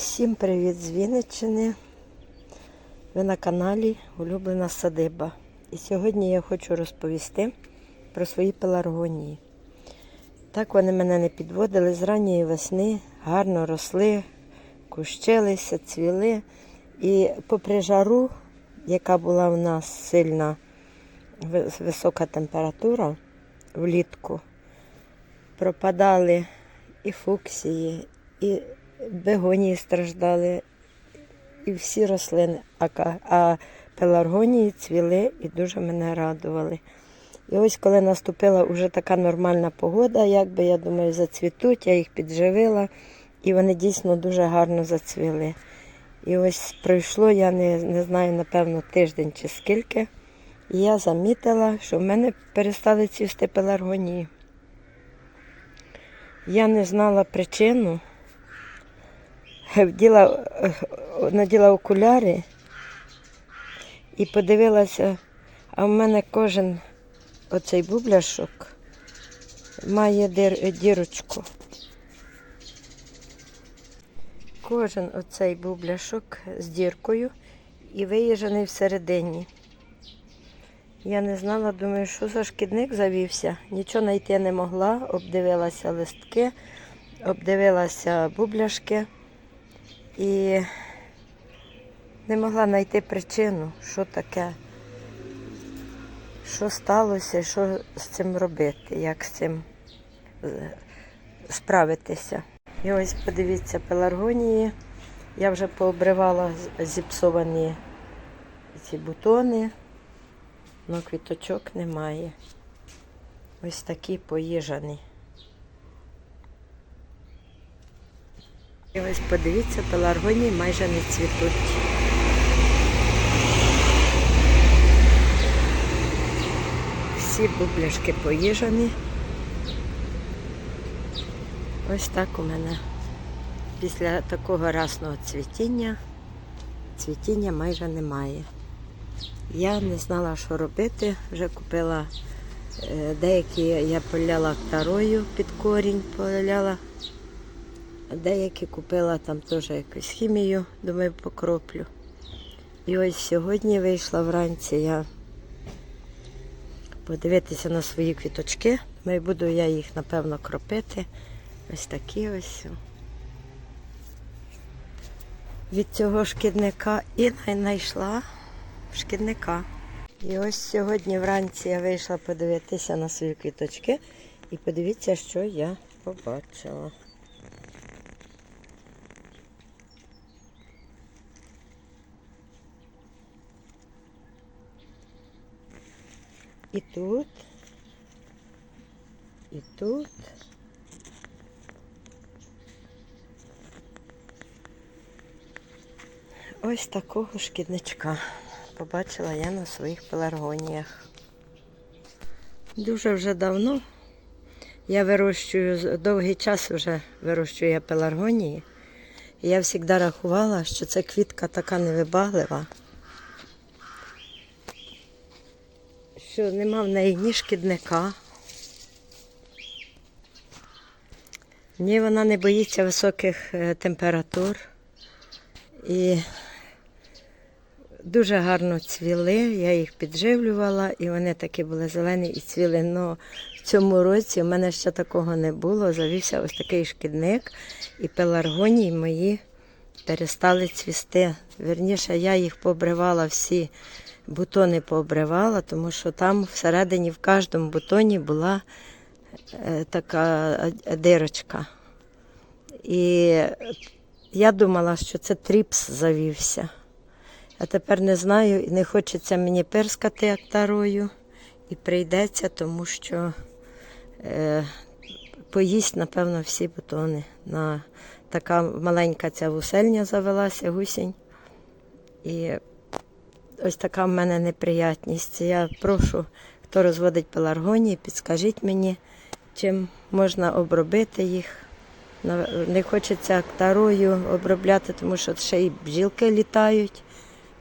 Всім привіт з Вінниччини. Ви на каналі Улюблена Садиба. І сьогодні я хочу розповісти про свої пеларгонії. Так вони мене не підводили з ранньої весни, гарно росли, кущилися, цвіли. І попри жару, яка була в нас сильна висока температура влітку, пропадали і фуксії, і бегонії страждали, і всі рослини, а, пеларгонії цвіли і дуже мене радували. І ось коли наступила вже така нормальна погода, якби я думаю, зацвітуть, я їх підживила, і вони дійсно дуже гарно зацвіли. І ось пройшло, я не, не знаю, напевно, тиждень чи скільки. І я замітила, що в мене перестали цвісти пеларгонії. Я не знала причину. Вділа, наділа окуляри і подивилася, а в мене кожен оцей бубляшок має дир, дірочку. Кожен оцей бубляшок з діркою і виїжджений всередині. Я не знала, думаю, що за шкідник завівся. Нічого знайти не могла, обдивилася листки, обдивилася бубляшки і не могла знайти причину, що таке, що сталося, що з цим робити, як з цим е, справитися. І ось подивіться, пеларгонії. Я вже пообривала зіпсовані ці бутони, але квіточок немає. Ось такі поїжані. І ось подивіться, пеларгонії майже не цвітуть. Всі бубляшки поїжані. Ось так у мене після такого расного цвітіння цвітіння майже немає. Я не знала, що робити. Вже купила е, деякі я поляла второю під корінь, поляла. Деякі купила там теж якусь хімію, думаю, покроплю. І ось сьогодні вийшла вранці я подивитися на свої квіточки. Думаю, буду я їх, напевно, кропити. Ось такі ось. Від цього шкідника і знайшла шкідника. І ось сьогодні вранці я вийшла подивитися на свої квіточки і подивіться, що я побачила. І тут, і тут. Ось такого шкідничка побачила я на своїх пеларгоніях. Дуже вже давно я вирощую, довгий час вже вирощую я пеларгонії. Я завжди рахувала, що ця квітка така невибаглива, що нема в неї ні шкідника, ні вона не боїться високих е, температур. І дуже гарно цвіли, я їх підживлювала, і вони такі були зелені і цвіли. Но в цьому році в мене ще такого не було. Завівся ось такий шкідник, і пеларгонії мої перестали цвісти. Вірніше, я їх пообривала всі бутони пообривала, тому що там всередині в кожному бутоні була е, така е, дирочка. І я думала, що це тріпс завівся. А тепер не знаю, і не хочеться мені перскати актарою. І прийдеться, тому що е, поїсть, напевно, всі бутони. На, така маленька ця вусельня завелася, гусінь. І ось така в мене неприятність. Я прошу, хто розводить пеларгонії, підскажіть мені, чим можна обробити їх. Не хочеться актарою обробляти, тому що ще й бджілки літають.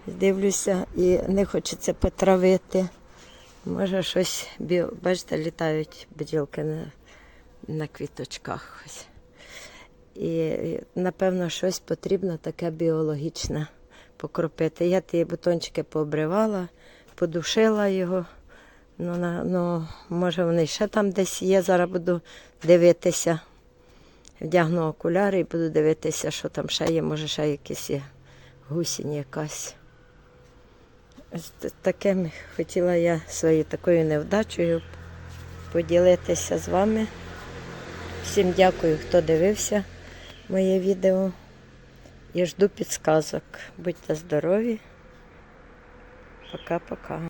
Дивлюся, і не хочеться потравити. Може, щось, бачите, літають бджілки на, на квіточках. Ось. І, напевно, щось потрібно таке біологічне покропити. Я ті бутончики пообривала, подушила його. Ну, на, ну, може, вони ще там десь є. Зараз буду дивитися. Вдягну окуляри і буду дивитися, що там ще є. Може, ще якісь є гусінь якась. Таким хотіла я своєю такою невдачею поділитися з вами. Всім дякую, хто дивився моє відео. І жду підсказок. Будьте здорові. Пока-пока.